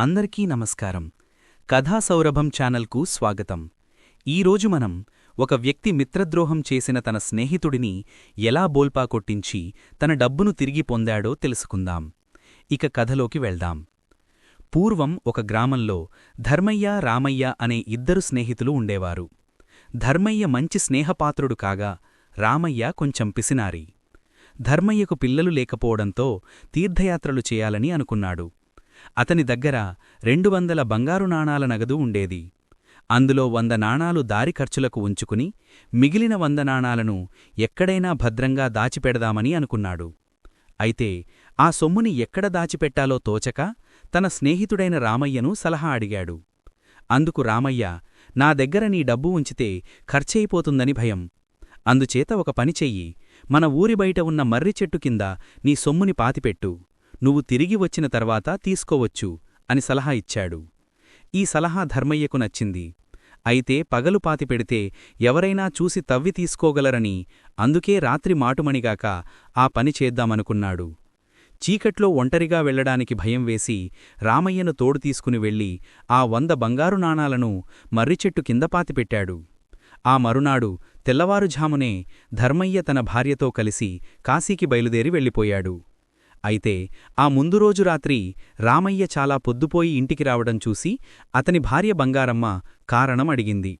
అందరికీ నమస్కారం. కథా సౌరభం ఛానల్కు స్వాగతం. ఈరోజు మనం ఒక వ్యక్తి మిత్రద్రోహం చేసిన తన స్నేహితుడిని ఎలా బోల్పా కొట్టించి తన డబ్బును తిరిగి పొందాడో తెలుసుకుందాం. ఇక కథలోకి వెళ్దాం. పూర్వం ఒక గ్రామంలో ధర్మయ్య రామయ్య అనే ఇద్దరు స్నేహితులు ఉండేవారు. ధర్మయ్య మంచి స్నేహపాత్రుడు కాగా రామయ్య కొంచెం పిసినారి. ధర్మయ్యకు పిల్లలు లేకపోవడంతో తీర్థయాత్రలు చేయాలని అనుకున్నాడు. అతని దగ్గర రెండు వందల బంగారు నాణాల నగదు ఉండేది. అందులో వంద నాణాలు దారి ఖర్చులకు ఉంచుకుని మిగిలిన వంద నాణాలను ఎక్కడైనా భద్రంగా దాచిపెడదామని అనుకున్నాడు. అయితే ఆ సొమ్ముని ఎక్కడ దాచిపెట్టాలో తోచక తన స్నేహితుడైన రామయ్యను సలహా అడిగాడు. అందుకు రామయ్య నా దగ్గర నీ డబ్బు ఉంచితే ఖర్చయిపోతుందని భయం. అందుచేత ఒక పని చెయ్యి. మన ఊరి బయట ఉన్న మర్రి చెట్టు కింద నీ సొమ్ముని పాతిపెట్టు. నువ్వు తిరిగి వచ్చిన తర్వాత తీసుకోవచ్చు అని సలహా ఇచ్చాడు. ఈ సలహా ధర్మయ్యకు నచ్చింది. అయితే పగలు పాతిపెడితే ఎవరైనా చూసి తవ్వి తీసుకోగలరని అందుకే రాత్రి మాటుమణిగాక ఆ పని చేద్దామనుకున్నాడు. చీకట్లో ఒంటరిగా వెళ్ళడానికి భయం వేసి రామయ్యను తోడు తీసుకుని వెళ్ళి ఆ వంద బంగారు నాణాలను మర్రిచెట్టు కింద పాతిపెట్టాడు ఆ మరునాడు తెల్లవారుఝామునే ధర్మయ్య తన భార్యతో కలిసి కాశీకి బయలుదేరి వెళ్ళిపోయాడు. అయితే ఆ ముందు రోజు రాత్రి రామయ్య చాలా పొద్దుపోయి ఇంటికి రావడం చూసి అతని భార్య బంగారమ్మ కారణం అడిగింది.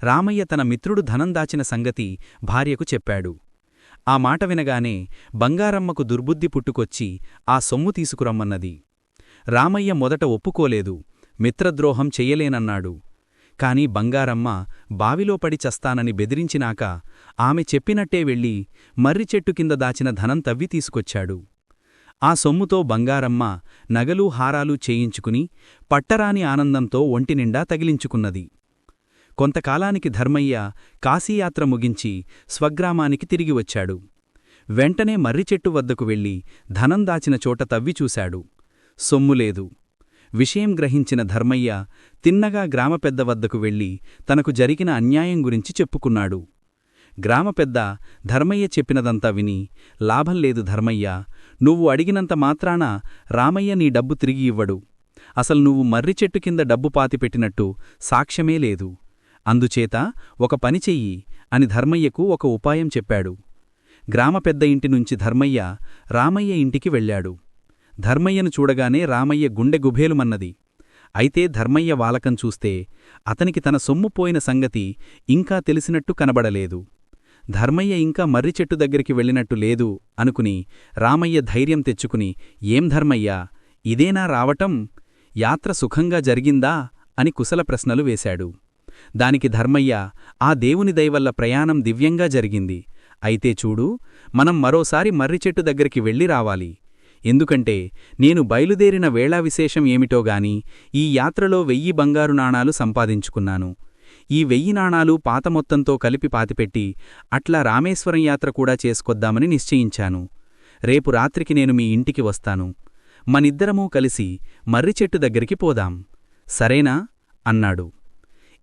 రామయ్య తన మిత్రుడు ధనం దాచిన సంగతి భార్యకు చెప్పాడు. ఆ మాట వినగానే బంగారమ్మకు దుర్బుద్ధి పుట్టుకొచ్చి ఆ సొమ్ము తీసుకురమ్మన్నది. రామయ్య మొదట ఒప్పుకోలేదు మిత్రద్రోహం చెయ్యలేనన్నాడు. కాని బంగారమ్మ బావిలో పడి చస్తానని బెదిరించినాక ఆమె చెప్పినట్టే వెళ్ళి మర్రి చెట్టు కింద దాచిన ధనం తవ్వి తీసుకొచ్చాడు. ఆ సొమ్ముతో బంగారమ్మ నగలు హారాలు చేయించుకుని పట్టరాని ఆనందంతో ఒంటినిండా తగిలించుకున్నది. కొంతకాలానికి ధర్మయ్య కాశీయాత్ర ముగించి స్వగ్రామానికి తిరిగి వచ్చాడు. వెంటనే మర్రిచెట్టు వద్దకు వెళ్ళి ధనం దాచిన చోట తవ్విచూశాడు సొమ్ములేదు విషయం గ్రహించిన ధర్మయ్య తిన్నగా గ్రామపెద్ద వద్దకు వెళ్ళి తనకు జరిగిన అన్యాయం గురించి చెప్పుకున్నాడు. గ్రామపెద్ద ధర్మయ్య చెప్పినదంతా విని లాభం లేదు ధర్మయ్య నువ్వు అడిగినంత మాత్రాన రామయ్య నీ డబ్బు తిరిగి ఇవ్వడు. అసలు నువ్వు మర్రి చెట్టు కింద డబ్బు పాతిపెట్టినట్టు సాక్ష్యమే లేదు. అందుచేత ఒక పని చెయ్యి అని ధర్మయ్యకు ఒక ఉపాయం చెప్పాడు. గ్రామ పెద్ద ఇంటి నుంచి ధర్మయ్య రామయ్య ఇంటికి వెళ్ళాడు. ధర్మయ్యను చూడగానే రామయ్య గుండె గుభేలుమన్నది. అయితే ధర్మయ్య వాలకం చూస్తే అతనికి తన సొమ్ము పోయిన సంగతి ఇంకా తెలిసినట్టు కనబడలేదు. ధర్మయ్య ఇంకా మర్రి చెట్టు దగ్గరికి వెళ్ళినట్టు లేదు అనుకుని రామయ్య ధైర్యం తెచ్చుకుని ఏం ధర్మయ్యా ఇదేనా రావటం? యాత్ర సుఖంగా జరిగిందా? అని కుశల ప్రశ్నలు వేశాడు. దానికి ధర్మయ్య ఆ దేవుని దయవల్ల ప్రయాణం దివ్యంగా జరిగింది. అయితే చూడు మనం మరోసారి మర్రిచెట్టు దగ్గరికి వెళ్ళి రావాలి. ఎందుకంటే నేను బయలుదేరిన వేళా విశేషం ఏమిటోగాని ఈ యాత్రలో వెయ్యి బంగారు నాణాలు సంపాదించుకున్నాను. ఈ వెయ్యి నాణాలు పాత మొత్తంతో కలిపి పాతిపెట్టి అట్లా రామేశ్వరం యాత్ర కూడా చేసుకొద్దామని నిశ్చయించాను. రేపు రాత్రికి నేను మీ ఇంటికి వస్తాను. మనిద్దరమూ కలిసి మర్రిచెట్టు దగ్గరికి పోదాం. సరేనా? అన్నాడు.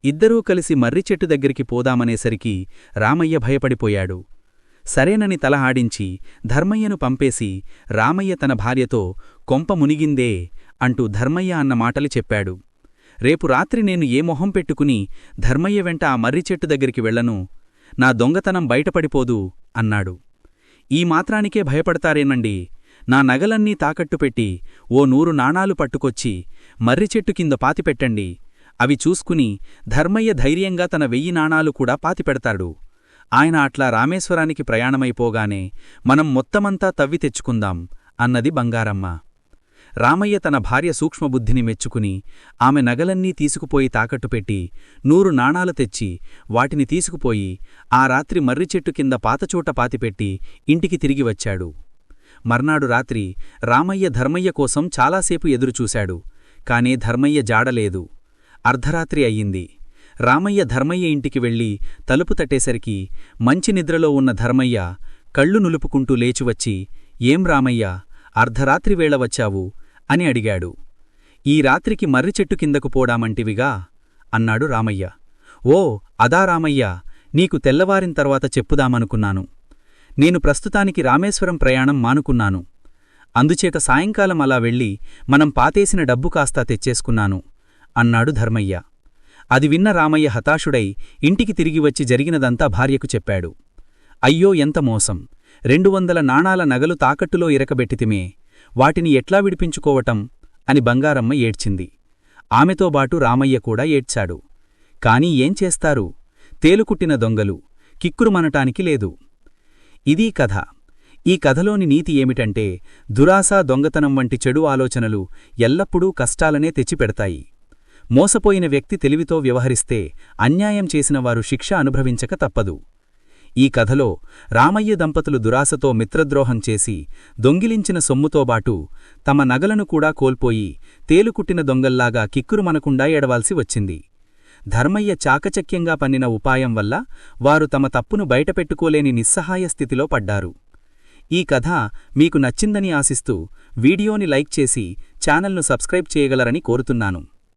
ఇద్దరూ కలిసి మర్రిచెట్టు దగ్గరికి పోదామనేసరికి రామయ్య భయపడిపోయాడు. సరేనని తలహాడించి ధర్మయ్యను పంపేసి రామయ్య తన భార్యతో కొంప మునిగిందే అంటూ ధర్మయ్య అన్న మాటలు చెప్పాడు. రేపు రాత్రి నేను ఏ మొహం పెట్టుకుని ధర్మయ్య వెంట ఆ మర్రి చెట్టు దగ్గరికి వెళ్ళను నా దొంగతనం బయటపడిపోదు అన్నాడు. ఈ మాత్రానికే భయపడతారేనండి నా నగలన్నీ తాకట్టుపెట్టి ఓ నూరు నాణాలు పట్టుకొచ్చి మర్రి చెట్టు కింద పాతిపెట్టండి అవి చూసుకుని ధర్మయ్య ధైర్యంగా తన వెయ్యి నాణాలు కూడా పాతిపెడతాడు ఆయన అట్లా రామేశ్వరానికి ప్రయాణమైపోగానే మనం మొత్తమంతా తవ్వి తెచ్చుకుందాం అన్నది బంగారమ్మ. రామయ్య తన భార్య సూక్ష్మబుద్ధిని మెచ్చుకుని ఆమె నగలన్నీ తీసుకుపోయి తాకట్టుపెట్టి నూరు నాణాలు తెచ్చి వాటిని తీసుకుపోయి ఆ రాత్రి మర్రిచెట్టు కింద పాతచోట పాతిపెట్టి ఇంటికి తిరిగి వచ్చాడు. మర్నాడు రాత్రి రామయ్య ధర్మయ్య కోసం చాలాసేపు ఎదురుచూశాడు. కానే ధర్మయ్య జాడలేదు. అర్ధరాత్రి అయ్యింది. రామయ్య ధర్మయ్య ఇంటికి వెళ్ళి తలుపు తట్టేసరికి మంచి నిద్రలో ఉన్న ధర్మయ్య కళ్ళు నులుపుకుంటూ లేచివచ్చి ఏం రామయ్య అర్ధరాత్రి వేళ వచ్చావు? అని అడిగాడు. ఈ రాత్రికి మర్రి చెట్టు కిందకు పోడామంటివిగా అన్నాడు రామయ్య. ఓ అదా రామయ్య నీకు తెల్లవారిన తర్వాత చెప్పుదామనుకున్నాను. నేను ప్రస్తుతానికి రామేశ్వరం ప్రయాణం మానుకున్నాను. అందుచేత సాయంకాలం అలా వెళ్ళి మనం పాతేసిన డబ్బు కాస్తా తెచ్చేసుకున్నాను అన్నాడు ధర్మయ్య. అది విన్న రామయ్య హతాశుడై ఇంటికి తిరిగి వచ్చి జరిగినదంతా భార్యకు చెప్పాడు. అయ్యో ఎంత మోసం. రెండు వందల నాణాల నగలు తాకట్టులో ఇరకబెట్టితిమే. వాటిని ఎట్లా విడిపించుకోవటం అని బంగారమ్మ ఏడ్చింది. ఆమెతోబాటు రామయ్య కూడా ఏడ్చాడు. కాని ఏం చేస్తారు? తేలుకుట్టిన దొంగలు కిక్కురుమనటానికి లేదు. ఇదీ కథ. ఈ కథలోని నీతి ఏమిటంటే దురాశ దొంగతనం వంటి చెడు ఆలోచనలు ఎల్లప్పుడూ కష్టాలనే తెచ్చిపెడతాయి. మోసపోయిన వ్యక్తి తెలివితో వ్యవహరిస్తే అన్యాయం చేసినవారు శిక్ష అనుభవించక తప్పదు. ఈ కథలో రామయ్య దంపతులు దురాశతో మిత్రద్రోహం చేసి దొంగిలించిన సొమ్ముతోబాటు తమ నగలను కూడా కోల్పోయి తేలుకుట్టిన దొంగల్లాగా కిక్కురుమనకుండా ఎడవాల్సి వచ్చింది. ధర్మయ్య చాకచక్యంగా పన్నిన ఉపాయం వల్ల వారు తమ తప్పును బయటపెట్టుకోలేని నిస్సహాయ స్థితిలో పడ్డారు. ఈ కథ మీకు నచ్చిందని ఆశిస్తూ వీడియోని లైక్ చేసి ఛానల్ను సబ్స్క్రైబ్ చేయగలరని కోరుతున్నాను.